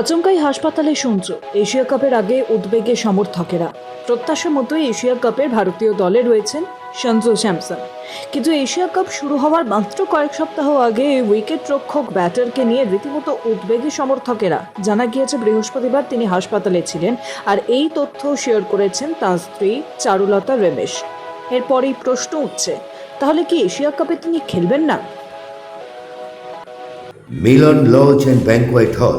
আচমকাই হাসপাতালে সঞ্চ এশিয়া কাপের আগে উদ্বেগে সমর্থকেরা। প্রত্যাশা মতোই এশিয়া কাপের ভারতীয় দলে রয়েছেন সঞ্জু স্যামসন। কিন্তু এশিয়া কাপ শুরু হওয়ার মাত্র কয়েক সপ্তাহ আগে উইকেট রক্ষক ব্যাটারকে নিয়ে রীতিমতো উদ্বেগী সমর্থকেরা। জানা গিয়েছে, বৃহস্পতিবার তিনি হাসপাতালে ছিলেন আর এই তথ্য শেয়ার করেছেন তাঁর স্ত্রী চারুলতা রেমেশ। এরপরেই প্রশ্ন উঠছে, তাহলে কি এশিয়া কাপে তিনি খেলবেন না? মিলন লজ অ্যান্ড ব্যাংকোয়েট হল।